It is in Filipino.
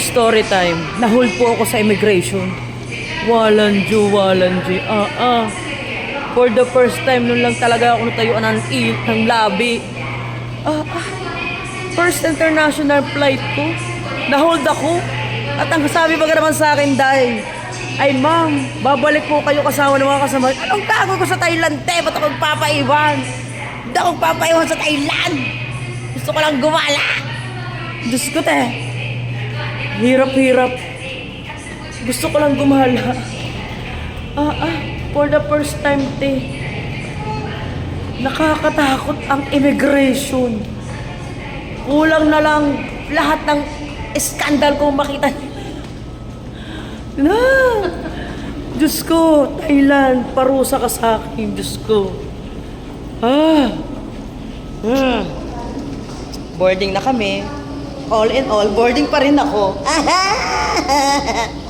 Story time. Nahold po ako sa immigration. Walang Diyo, walang Diyo. Ah, ah. For the first time, nun lang talaga ako natayuan ng init ng labi. Ah, ah. First international flight ko. Nahold ako. At ang sabi ba naman sa akin, Day, ay ma'am, babalik po kayo kasama ng mga kasama. Anong tago ko sa Thailand, te? Ba't ako magpapaiwan? Hindi ako magpapaiwan sa Thailand. Gusto ko lang gumala. Diyos ko, te. Hirap-hirap. Gusto ko lang gumala. Ah, ah. For the first time, te. Nakakatakot ang immigration. Kulang na lang lahat ng skandal kong makita. Na! Diyos ko, Thailand, parusa ka sa akin, Diyos ko. Ah! Hmm. Boarding na kami. All in all, boarding pa rin ako.